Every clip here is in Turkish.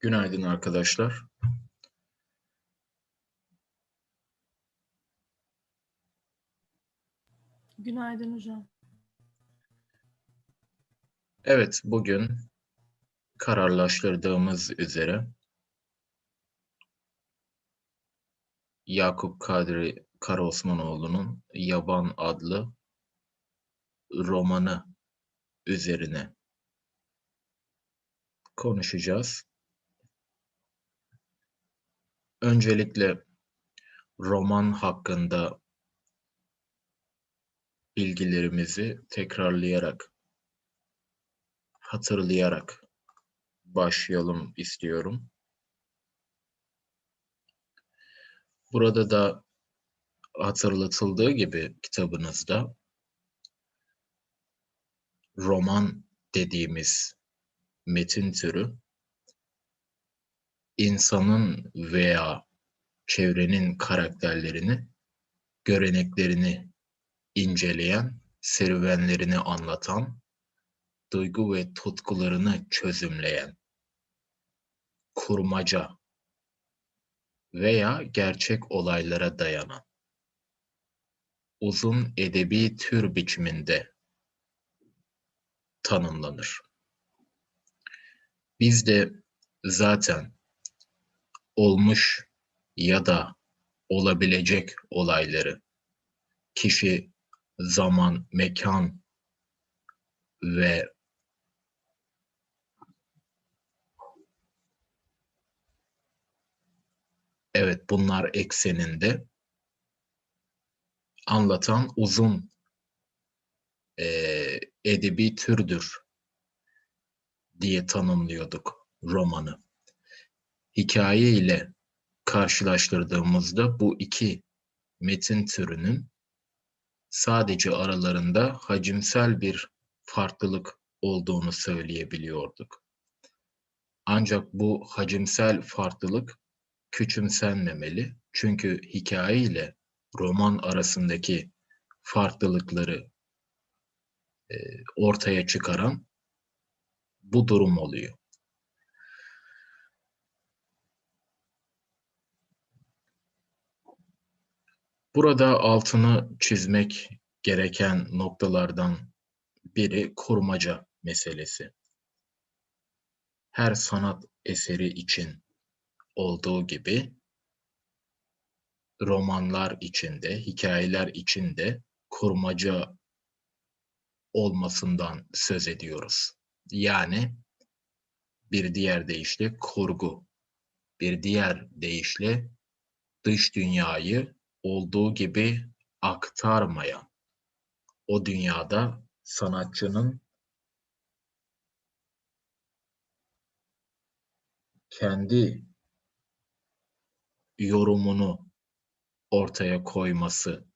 Günaydın arkadaşlar. Günaydın hocam. Evet, bugün kararlaştırdığımız üzere Yakup Kadri Karaosmanoğlu'nun Yaban adlı romanı üzerine konuşacağız. Öncelikle roman hakkında bilgilerimizi tekrarlayarak, hatırlayarak başlayalım istiyorum. Burada da hatırlatıldığı gibi kitabınızda roman dediğimiz metin türü insanın veya çevrenin karakterlerini, göreneklerini inceleyen, serüvenlerini anlatan, duygu ve tutkularını çözümleyen, kurmaca veya gerçek olaylara dayanan, uzun edebi tür biçiminde tanımlanır. Biz de zaten olmuş ya da olabilecek olayları kişi, zaman, mekan ve evet bunlar ekseninde anlatan uzun e, edebi türdür diye tanımlıyorduk romanı. Hikaye ile karşılaştırdığımızda bu iki metin türünün sadece aralarında hacimsel bir farklılık olduğunu söyleyebiliyorduk. Ancak bu hacimsel farklılık küçümsenmemeli. Çünkü hikaye ile roman arasındaki farklılıkları e, ortaya çıkaran bu durum oluyor. Burada altını çizmek gereken noktalardan biri kurmaca meselesi. Her sanat eseri için olduğu gibi romanlar içinde, hikayeler içinde kurmaca olmasından söz ediyoruz. Yani bir diğer deyişle kurgu, bir diğer deyişle dış dünyayı olduğu gibi aktarmayan, o dünyada sanatçının kendi yorumunu ortaya koyması.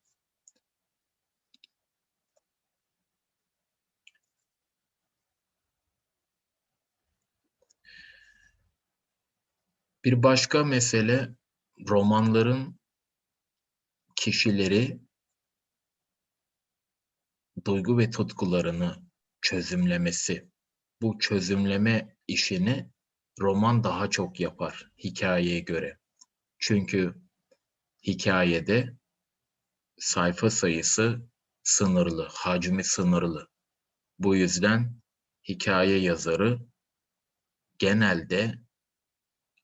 Bir başka mesele romanların kişileri duygu ve tutkularını çözümlemesi. Bu çözümleme işini roman daha çok yapar hikayeye göre. Çünkü hikayede sayfa sayısı sınırlı, hacmi sınırlı. Bu yüzden hikaye yazarı genelde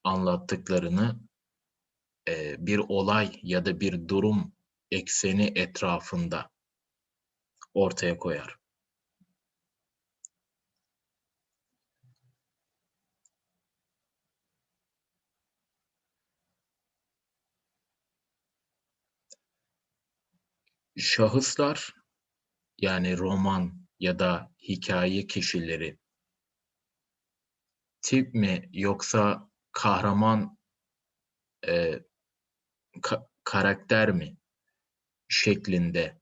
anlattıklarını e, bir olay ya da bir durum ekseni etrafında ortaya koyar. Şahıslar yani roman ya da hikaye kişileri tip mi yoksa kahraman e, ka- karakter mi şeklinde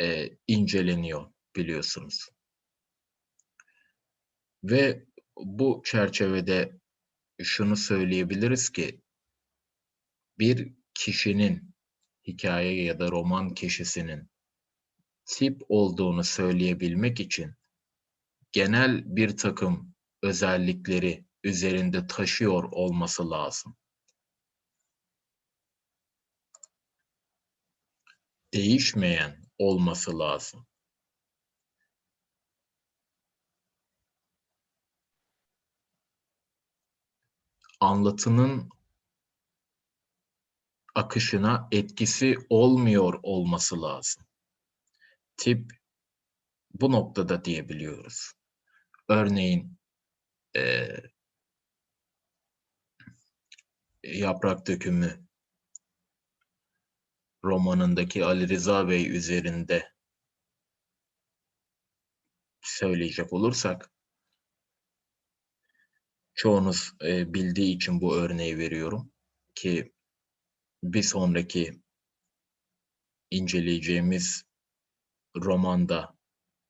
e, inceleniyor biliyorsunuz. Ve bu çerçevede şunu söyleyebiliriz ki bir kişinin hikaye ya da roman kişisinin tip olduğunu söyleyebilmek için genel bir takım özellikleri üzerinde taşıyor olması lazım. Değişmeyen olması lazım. Anlatının akışına etkisi olmuyor olması lazım. Tip bu noktada diyebiliyoruz. Örneğin eee, Yaprak Dökümü romanındaki Ali Rıza Bey üzerinde söyleyecek olursak çoğunuz e, bildiği için bu örneği veriyorum ki bir sonraki inceleyeceğimiz romanda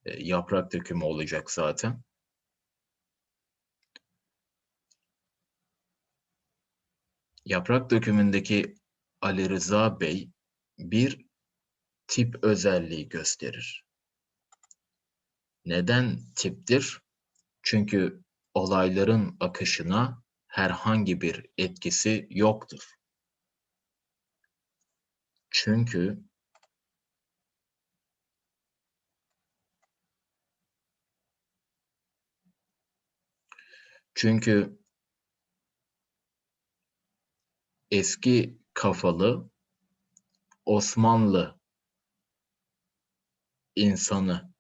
e, Yaprak Dökümü olacak zaten. Yaprak Dökümündeki Ali Rıza Bey bir tip özelliği gösterir. Neden tiptir? Çünkü olayların akışına herhangi bir etkisi yoktur. Çünkü çünkü eski kafalı Osmanlı insanı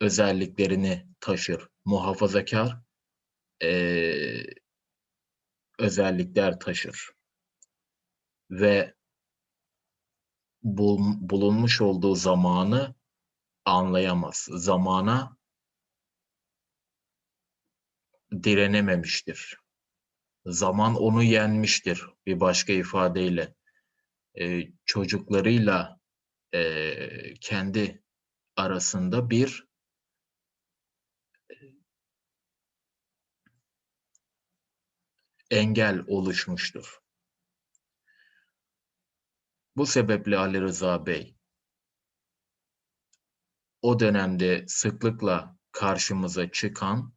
özelliklerini taşır. Muhafazakar eee, özellikler taşır. Ve bul- bulunmuş olduğu zamanı anlayamaz. Zamana direnememiştir. Zaman onu yenmiştir bir başka ifadeyle. Eee, çocuklarıyla eee, kendi arasında bir engel oluşmuştur. Bu sebeple Ali Rıza Bey o dönemde sıklıkla karşımıza çıkan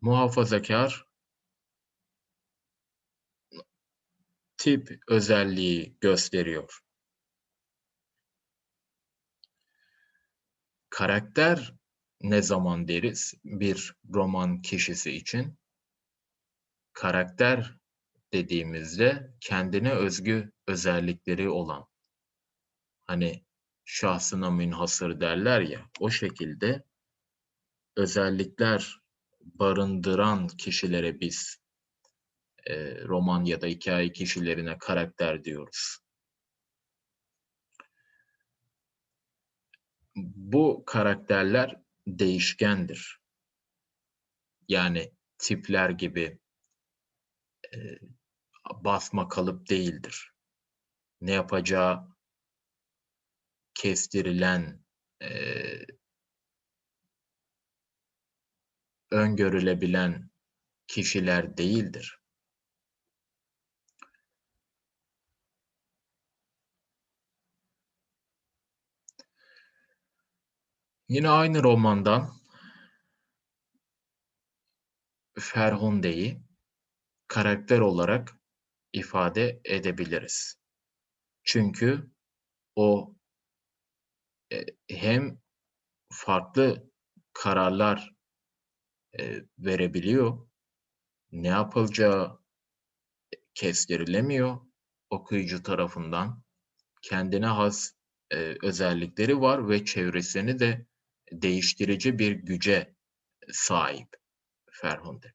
muhafazakar tip özelliği gösteriyor. Karakter ne zaman deriz bir roman kişisi için? Karakter dediğimizde kendine özgü özellikleri olan hani şahsına münhasır derler ya o şekilde özellikler barındıran kişilere biz e, roman ya da hikaye kişilerine karakter diyoruz. Bu karakterler değişkendir. Yani tipler gibi e, basma kalıp değildir. Ne yapacağı kestirilen, e, öngörülebilen kişiler değildir. Yine aynı romandan Ferhunde'yi karakter olarak ifade edebiliriz. Çünkü o e, hem farklı kararlar e, verebiliyor, ne yapılacağı kestirilemiyor okuyucu tarafından. Kendine has e, özellikleri var ve çevresini de değiştirici bir güce sahip Ferhunde.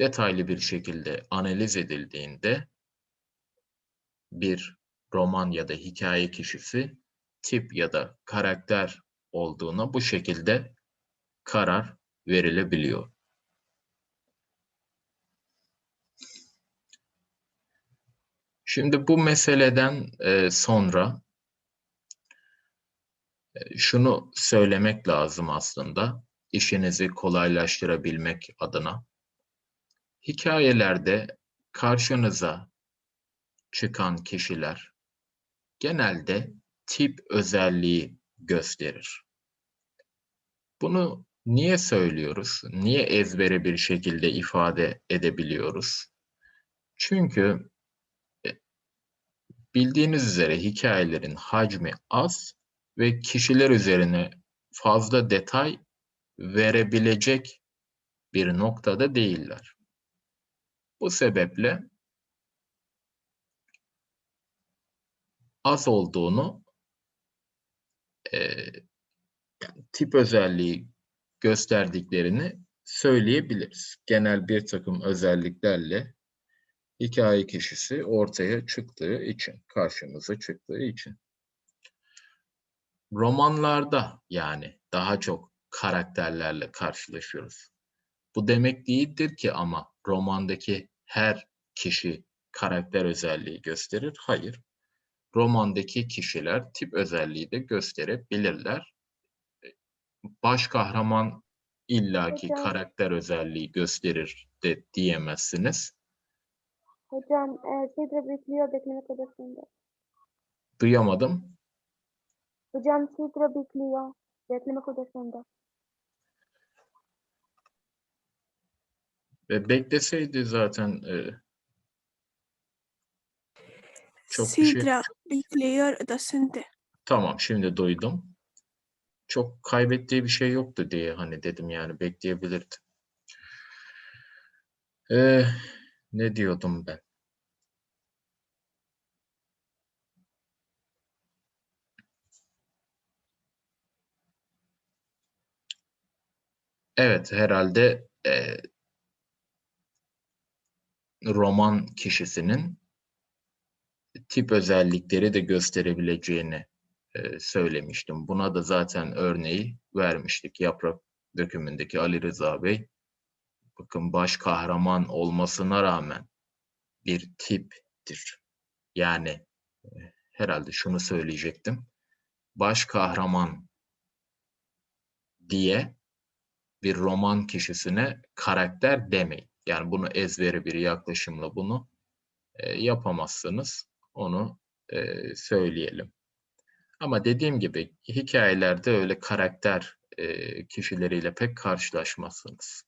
Detaylı bir şekilde analiz edildiğinde bir roman ya da hikaye kişisi tip ya da karakter olduğuna bu şekilde karar verilebiliyor. Şimdi bu meseleden e, sonra e, şunu söylemek lazım aslında işinizi kolaylaştırabilmek adına. Hikayelerde karşınıza çıkan kişiler genelde tip özelliği gösterir. Bunu niye söylüyoruz? Niye ezbere bir şekilde ifade edebiliyoruz? Çünkü e, bildiğiniz üzere hikayelerin hacmi az ve kişiler üzerine fazla detay verebilecek bir noktada değiller. Bu sebeple az olduğunu e, tip özelliği gösterdiklerini söyleyebiliriz. Genel bir takım özelliklerle hikaye kişisi ortaya çıktığı için, karşımıza çıktığı için. Romanlarda yani daha çok karakterlerle karşılaşıyoruz. Bu demek değildir ki ama romandaki her kişi karakter özelliği gösterir. Hayır. Romandaki kişiler tip özelliği de gösterebilirler. Baş kahraman illaki Hocam. karakter özelliği gösterir de diyemezsiniz. Hocam e, Sidra bekliyor beklemek odasında. Duyamadım. Hocam Sidra bekliyor beklemek odasında. Ve bekleseydi zaten e, çok bir şey... Sidra bekliyor odasında. Tamam şimdi duydum. Çok kaybettiği bir şey yoktu diye hani dedim yani bekleyebilirdi. Ee, ne diyordum ben? Evet herhalde e, roman kişisinin tip özellikleri de gösterebileceğini e, söylemiştim. Buna da zaten örneği vermiştik. Yaprak dökümündeki Ali Rıza Bey. Bakın baş kahraman olmasına rağmen bir tiptir. Yani e, herhalde şunu söyleyecektim. Baş kahraman diye bir roman kişisine karakter demeyin. Yani bunu ezberi bir yaklaşımla bunu e, yapamazsınız. Onu e, söyleyelim. Ama dediğim gibi hikayelerde öyle karakter e, kişileriyle pek karşılaşmazsınız.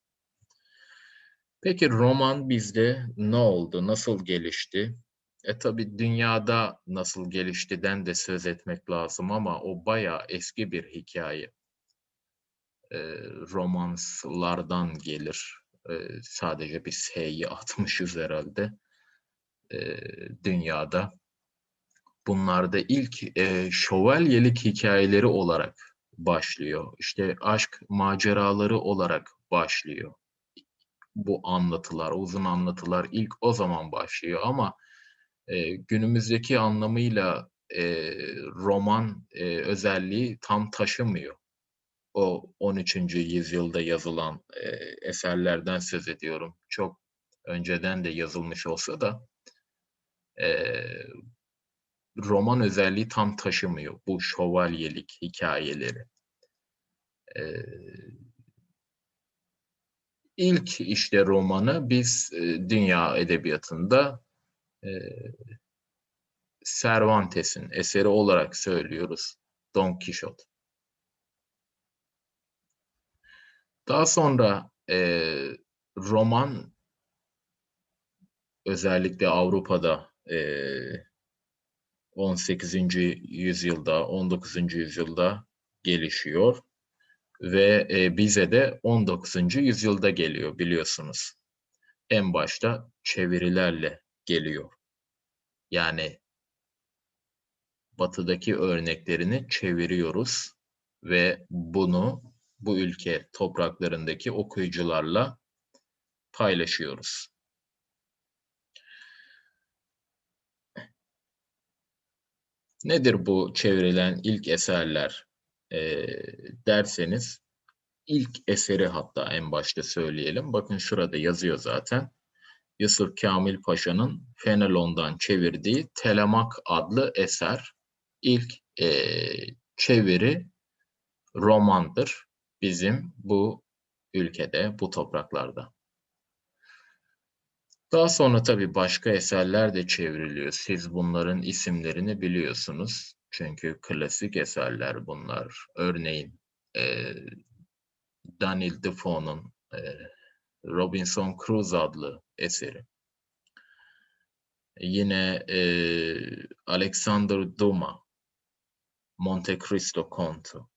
Peki roman bizde ne oldu? Nasıl gelişti? E tabi dünyada nasıl geliştiden de söz etmek lazım ama o bayağı eski bir hikaye. Romanslardan gelir. Sadece bir S'yi atmışız herhalde. Dünyada. Bunlarda ilk şövalyelik hikayeleri olarak başlıyor. İşte aşk maceraları olarak başlıyor. Bu anlatılar, uzun anlatılar ilk o zaman başlıyor ama e, günümüzdeki anlamıyla roman özelliği tam taşımıyor. O 13. yüzyılda yazılan e, eserlerden söz ediyorum. Çok önceden de yazılmış olsa da e, roman özelliği tam taşımıyor bu şövalyelik hikayeleri. Ee, ilk işte romanı biz e, dünya edebiyatında e, Cervantes'in eseri olarak söylüyoruz. Don Quixote. Daha sonra e, roman özellikle Avrupa'da e, 18. yüzyılda, 19. yüzyılda gelişiyor ve e, bize de 19. yüzyılda geliyor biliyorsunuz. En başta çevirilerle geliyor. Yani batıdaki örneklerini çeviriyoruz ve bunu bu ülke topraklarındaki okuyucularla paylaşıyoruz. Nedir bu çevrilen ilk eserler e, derseniz ilk eseri hatta en başta söyleyelim. Bakın şurada yazıyor zaten. Yusuf Kamil Paşa'nın Fenelon'dan çevirdiği Telemak adlı eser. İlk e, çeviri romandır bizim bu ülkede, bu topraklarda. Daha sonra tabii başka eserler de çevriliyor. Siz bunların isimlerini biliyorsunuz. Çünkü klasik eserler bunlar. Örneğin e, Daniel Defoe'nun e, Robinson Crusoe adlı eseri. Yine e, Alexander Dumas, Monte Cristo Kontu,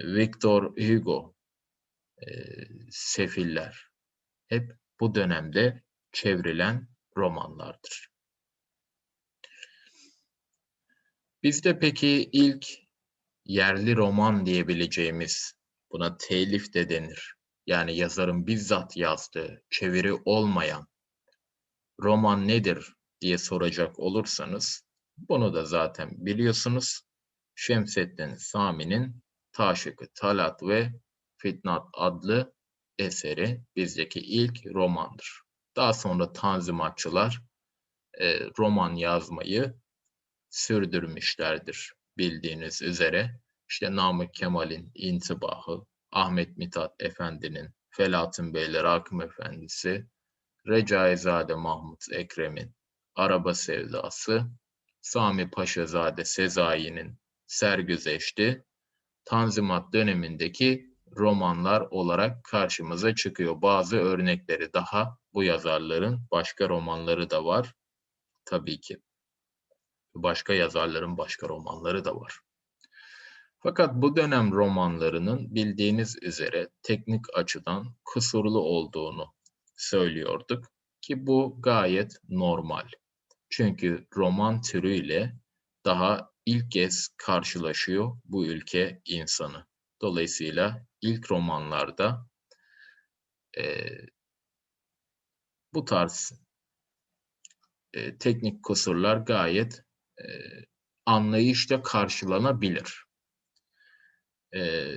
Victor Hugo, e, Sefiller. Hep bu dönemde çevrilen romanlardır. Bizde peki ilk yerli roman diyebileceğimiz, buna telif de denir. Yani yazarın bizzat yazdığı, çeviri olmayan roman nedir diye soracak olursanız, bunu da zaten biliyorsunuz. Şemseddin Sami'nin Taşıkı Talat ve Fitnat adlı eseri bizdeki ilk romandır. Daha sonra Tanzimatçılar e, roman yazmayı sürdürmüşlerdir bildiğiniz üzere. İşte Namık Kemal'in İntibahı, Ahmet Mithat Efendi'nin Felatın Beyler Hakim Efendisi, Recaizade Mahmut Ekrem'in Araba Sevdası, Sami Paşazade Sezai'nin Sergüzeşti, Tanzimat dönemindeki romanlar olarak karşımıza çıkıyor. Bazı örnekleri daha bu yazarların başka romanları da var. Tabii ki. Başka yazarların başka romanları da var. Fakat bu dönem romanlarının bildiğiniz üzere teknik açıdan kusurlu olduğunu söylüyorduk ki bu gayet normal. Çünkü roman türüyle daha ilk kez karşılaşıyor bu ülke insanı. Dolayısıyla ilk romanlarda e, bu tarz e, teknik kusurlar gayet e, anlayışla karşılanabilir. E,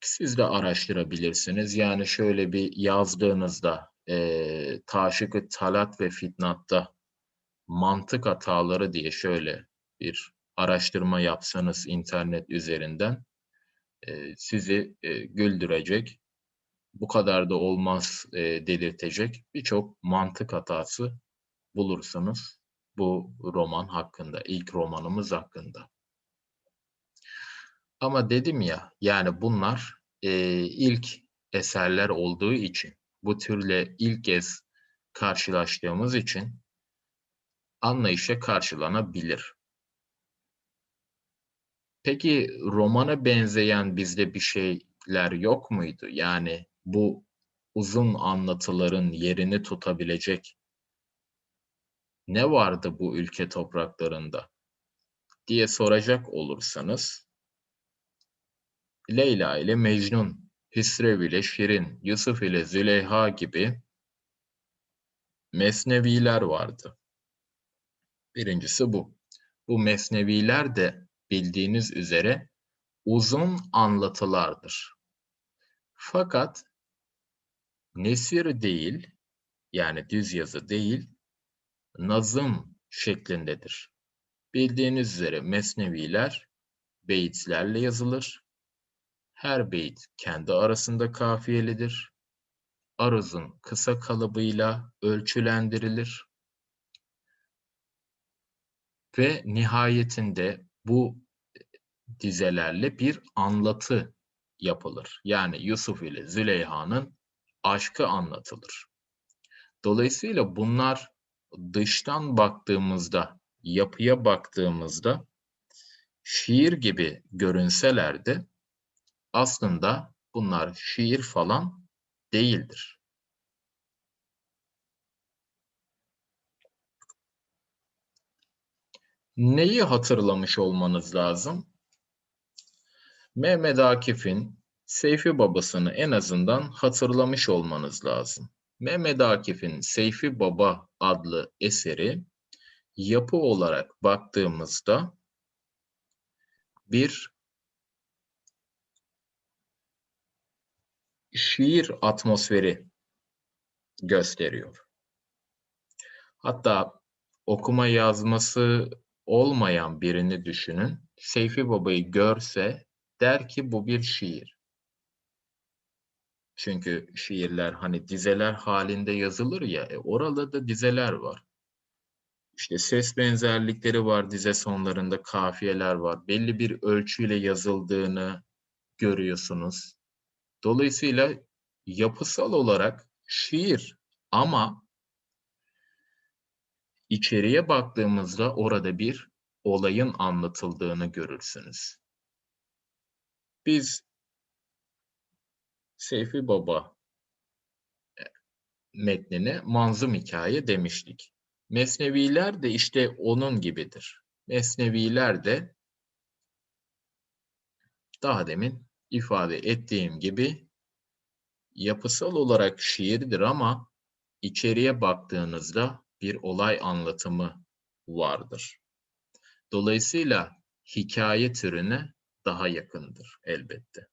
siz de araştırabilirsiniz. Yani şöyle bir yazdığınızda e, Taşık-ı Talat ve Fitnat'ta mantık hataları diye şöyle bir araştırma yapsanız internet üzerinden e, sizi e, güldürecek, bu kadar da olmaz e, delirtecek birçok mantık hatası bulursunuz bu roman hakkında, ilk romanımız hakkında. Ama dedim ya, yani bunlar e, ilk eserler olduğu için, bu türle ilk kez karşılaştığımız için anlayışa karşılanabilir. Peki romana benzeyen bizde bir şeyler yok muydu? Yani bu uzun anlatıların yerini tutabilecek ne vardı bu ülke topraklarında diye soracak olursanız Leyla ile Mecnun, Hüsrev ile Şirin, Yusuf ile Züleyha gibi mesneviler vardı. Birincisi bu. Bu mesneviler de bildiğiniz üzere uzun anlatılardır. Fakat nesir değil, yani düz yazı değil, nazım şeklindedir. Bildiğiniz üzere mesneviler beyitlerle yazılır. Her beyit kendi arasında kafiyelidir. Aruzun kısa kalıbıyla ölçülendirilir. Ve nihayetinde bu dizelerle bir anlatı yapılır. Yani Yusuf ile Züleyha'nın aşkı anlatılır. Dolayısıyla bunlar dıştan baktığımızda, yapıya baktığımızda şiir gibi görünseler de aslında bunlar şiir falan değildir. Neyi hatırlamış olmanız lazım? Mehmet Akif'in Seyfi Babasını en azından hatırlamış olmanız lazım. Mehmet Akif'in Seyfi Baba adlı eseri yapı olarak baktığımızda bir şiir atmosferi gösteriyor. Hatta okuma yazması olmayan birini düşünün. Seyfi Baba'yı görse der ki bu bir şiir. Çünkü şiirler hani dizeler halinde yazılır ya, e, orada da dizeler var. İşte ses benzerlikleri var dize sonlarında, kafiyeler var. Belli bir ölçüyle yazıldığını görüyorsunuz. Dolayısıyla yapısal olarak şiir ama içeriye baktığımızda orada bir olayın anlatıldığını görürsünüz. Biz Seyfi Baba e, metnine manzum hikaye demiştik. Mesneviler de işte onun gibidir. Mesneviler de daha demin ifade ettiğim gibi yapısal olarak şiirdir ama içeriye baktığınızda bir olay anlatımı vardır. Dolayısıyla hikaye türüne daha yakındır elbette.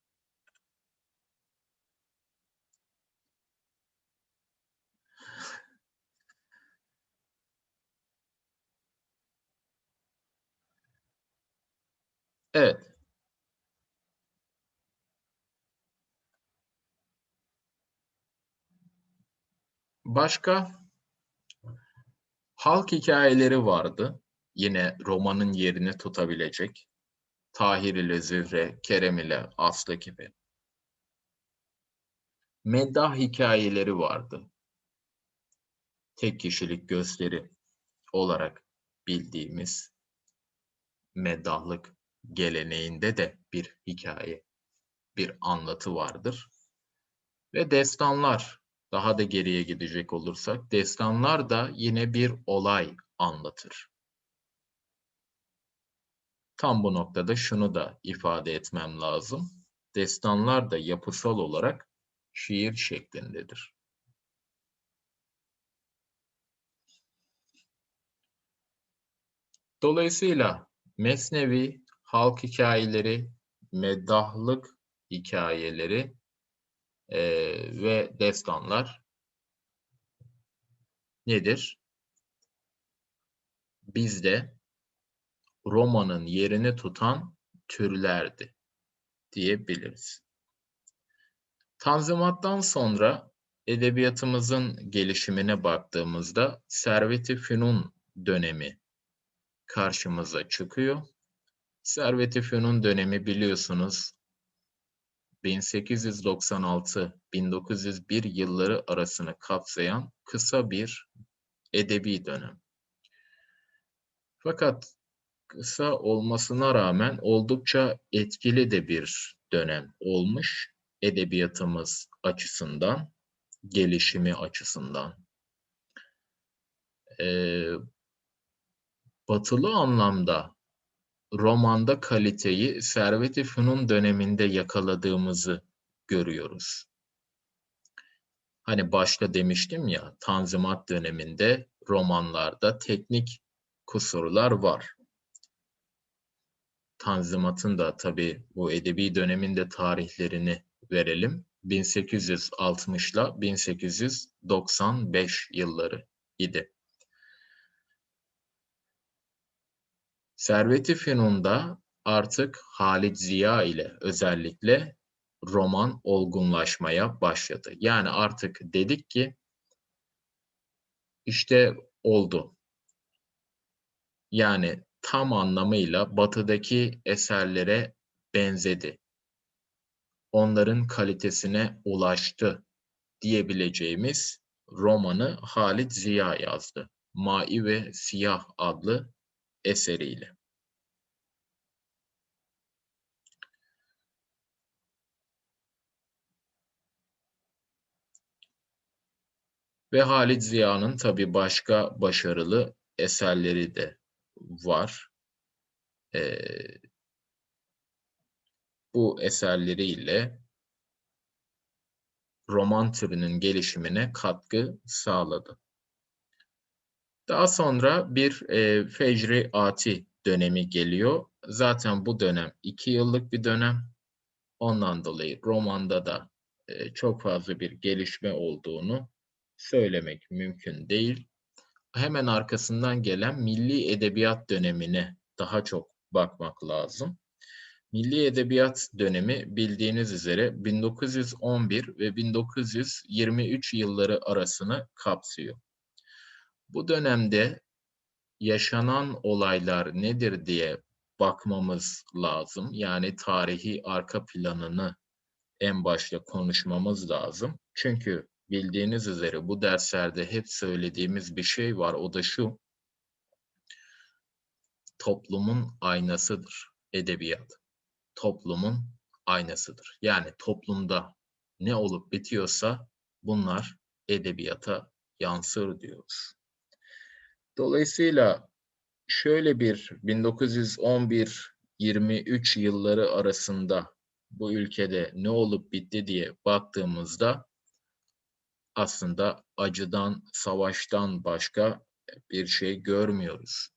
Evet. Başka halk hikayeleri vardı. Yine romanın yerini tutabilecek. Tahir ile Zühre, Kerem ile Aslı gibi. Meddah hikayeleri vardı. Tek kişilik gösteri olarak bildiğimiz meddahlık geleneğinde de bir hikaye, bir anlatı vardır. Ve destanlar, daha da geriye gidecek olursak, destanlar da yine bir olay anlatır. Tam bu noktada şunu da ifade etmem lazım. Destanlar da yapısal olarak şiir şeklindedir. Dolayısıyla Mesnevi, halk hikayeleri, meddahlık hikayeleri eee, ve destanlar nedir? Bizde romanın yerini tutan türlerdi diyebiliriz. Tanzimattan sonra edebiyatımızın gelişimine baktığımızda Servet-i Fünun dönemi karşımıza çıkıyor. Servet-i Fünun dönemi biliyorsunuz 1896-1901 yılları arasını kapsayan kısa bir edebi dönem. Fakat kısa olmasına rağmen oldukça etkili de bir dönem olmuş edebiyatımız açısından, gelişimi açısından. Ee, batılı anlamda romanda kaliteyi Servet-i Fünun döneminde yakaladığımızı görüyoruz. Hani başta demiştim ya, Tanzimat döneminde romanlarda teknik kusurlar var. Tanzimat'ın da tabii bu edebi döneminde tarihlerini verelim. 1860 ile 1895 yılları idi. Servet-i artık Halit Ziya ile özellikle roman olgunlaşmaya başladı. Yani artık dedik ki işte oldu. Yani tam anlamıyla batıdaki eserlere benzedi. Onların kalitesine ulaştı diyebileceğimiz romanı Halit Ziya yazdı. Mai ve Siyah adlı eseriyle. Ve Halit Ziya'nın tabii başka başarılı eserleri de var. Ee, bu eserleriyle roman türünün gelişimine katkı sağladı. Daha sonra bir e, Fecri Ati dönemi geliyor. Zaten bu dönem iki yıllık bir dönem. Ondan dolayı romanda da e, çok fazla bir gelişme olduğunu söylemek mümkün değil. Hemen arkasından gelen Milli Edebiyat dönemine daha çok bakmak lazım. Milli Edebiyat dönemi bildiğiniz üzere 1911 ve 1923 yılları arasını kapsıyor. Bu dönemde yaşanan olaylar nedir diye bakmamız lazım. Yani tarihi arka planını en başta konuşmamız lazım. Çünkü bildiğiniz üzere bu derslerde hep söylediğimiz bir şey var. O da şu. Toplumun aynasıdır edebiyat. Toplumun aynasıdır. Yani toplumda ne olup bitiyorsa bunlar edebiyata yansır diyoruz. Dolayısıyla şöyle bir 1911-23 yılları arasında bu ülkede ne olup bitti diye baktığımızda aslında acıdan, savaştan başka bir şey görmüyoruz.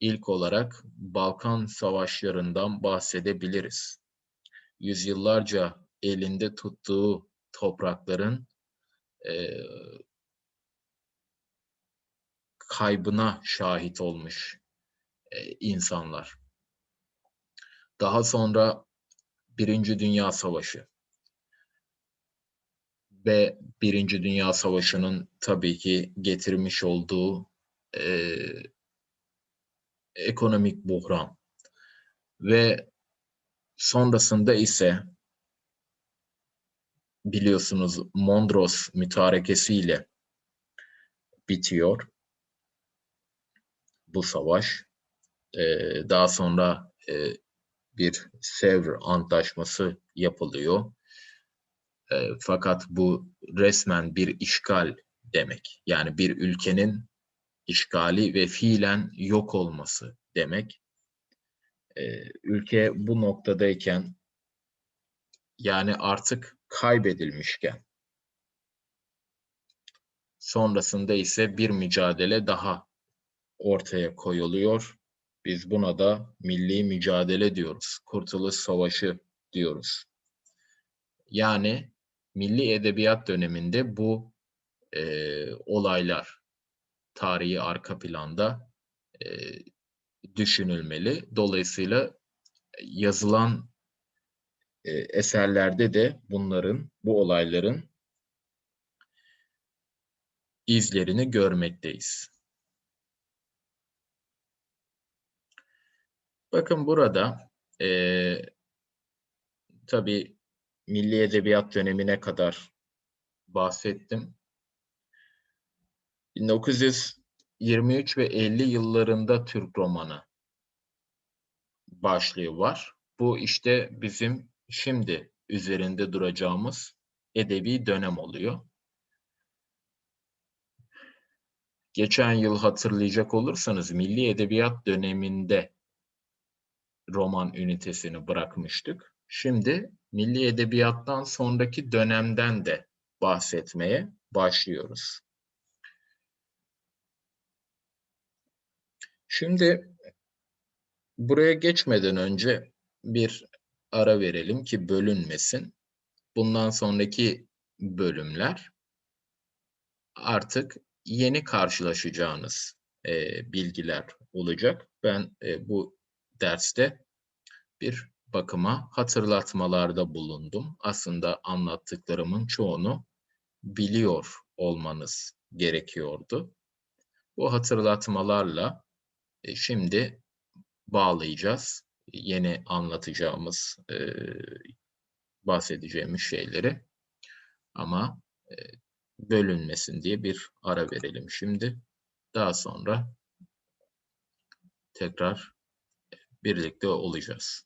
İlk olarak Balkan savaşlarından bahsedebiliriz. Yüzyıllarca elinde tuttuğu toprakların eee, kaybına şahit olmuş e, insanlar. Daha sonra Birinci Dünya Savaşı ve Birinci Dünya Savaşı'nın tabii ki getirmiş olduğu e, ekonomik buhran ve sonrasında ise biliyorsunuz Mondros mütarekesiyle bitiyor bu savaş. Ee, daha sonra e, bir Sevr Antlaşması yapılıyor. E, fakat bu resmen bir işgal demek. Yani bir ülkenin işgali ve fiilen yok olması demek. E, ülke bu noktadayken yani artık kaybedilmişken sonrasında ise bir mücadele daha ortaya koyuluyor. Biz buna da milli mücadele diyoruz. Kurtuluş Savaşı diyoruz. Yani milli edebiyat döneminde bu e, olaylar tarihi arka planda e, düşünülmeli. Dolayısıyla yazılan e, eserlerde de bunların, bu olayların izlerini görmekteyiz. Bakın burada eee tabii milli edebiyat dönemine kadar bahsettim. 1923 ve 50 yıllarında Türk romanı başlığı var. Bu işte bizim şimdi üzerinde duracağımız edebi dönem oluyor. Geçen yıl hatırlayacak olursanız milli edebiyat döneminde roman ünitesini bırakmıştık. Şimdi milli edebiyattan sonraki dönemden de bahsetmeye başlıyoruz. Şimdi buraya geçmeden önce bir ara verelim ki bölünmesin. Bundan sonraki bölümler artık yeni karşılaşacağınız e, bilgiler olacak. Ben e, bu derste bir bakıma hatırlatmalarda bulundum. Aslında anlattıklarımın çoğunu biliyor olmanız gerekiyordu. Bu hatırlatmalarla e, şimdi bağlayacağız yeni anlatacağımız, e, bahsedeceğimiz şeyleri. Ama e, bölünmesin diye bir ara verelim şimdi. Daha sonra tekrar birlikte olacağız.